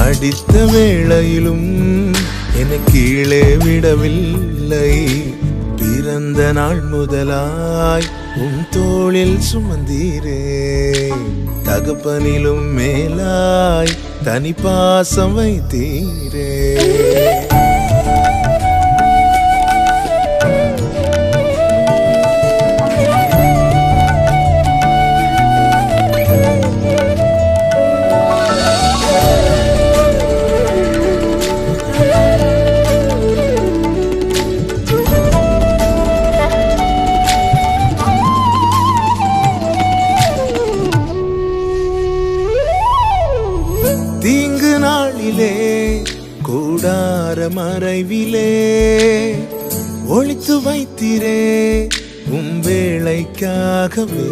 அடித்த வேளையிலும் என கீழே விடவில்லை. பிறந்த நாள் முதலாய் உன் தோளில் சுமந்தீரே. தகப்பனிலும் மேலாய் தனி பாசம் வைத்தீரே. தீங்கு நாளிலே கூடார மறைவிலே ஒழித்து வைத்திரே உம் வேளைக்காகவே.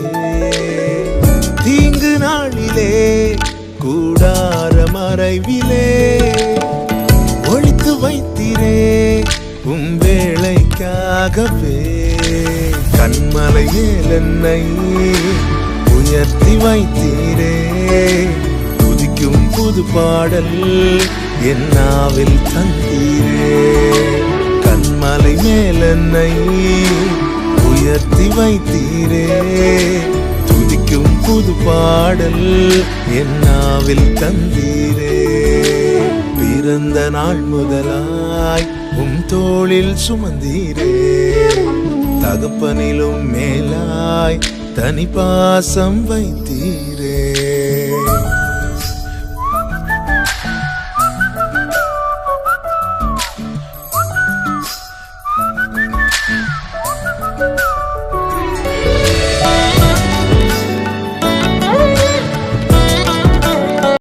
தீங்கு நாளிலே கூடார மறைவிலே ஒழித்து வைத்திரே உம் வேளைக்காகவே. கண்மலை என்னை உயர்த்தி வைத்தீரே. புது பாடல் என் நாவில் தந்தீரே. கண்மலை மேலென்னை உயர்த்தி வைத்தீரே. துதிக்கும் புது பாடல் என் நாவில் தந்தீரே. பிறந்த நாள் முதலாய் உம் தோளில் சுமந்தீரே. தகப்பனிலும் மேலாய் தனி பாசம் வைத்தீரே.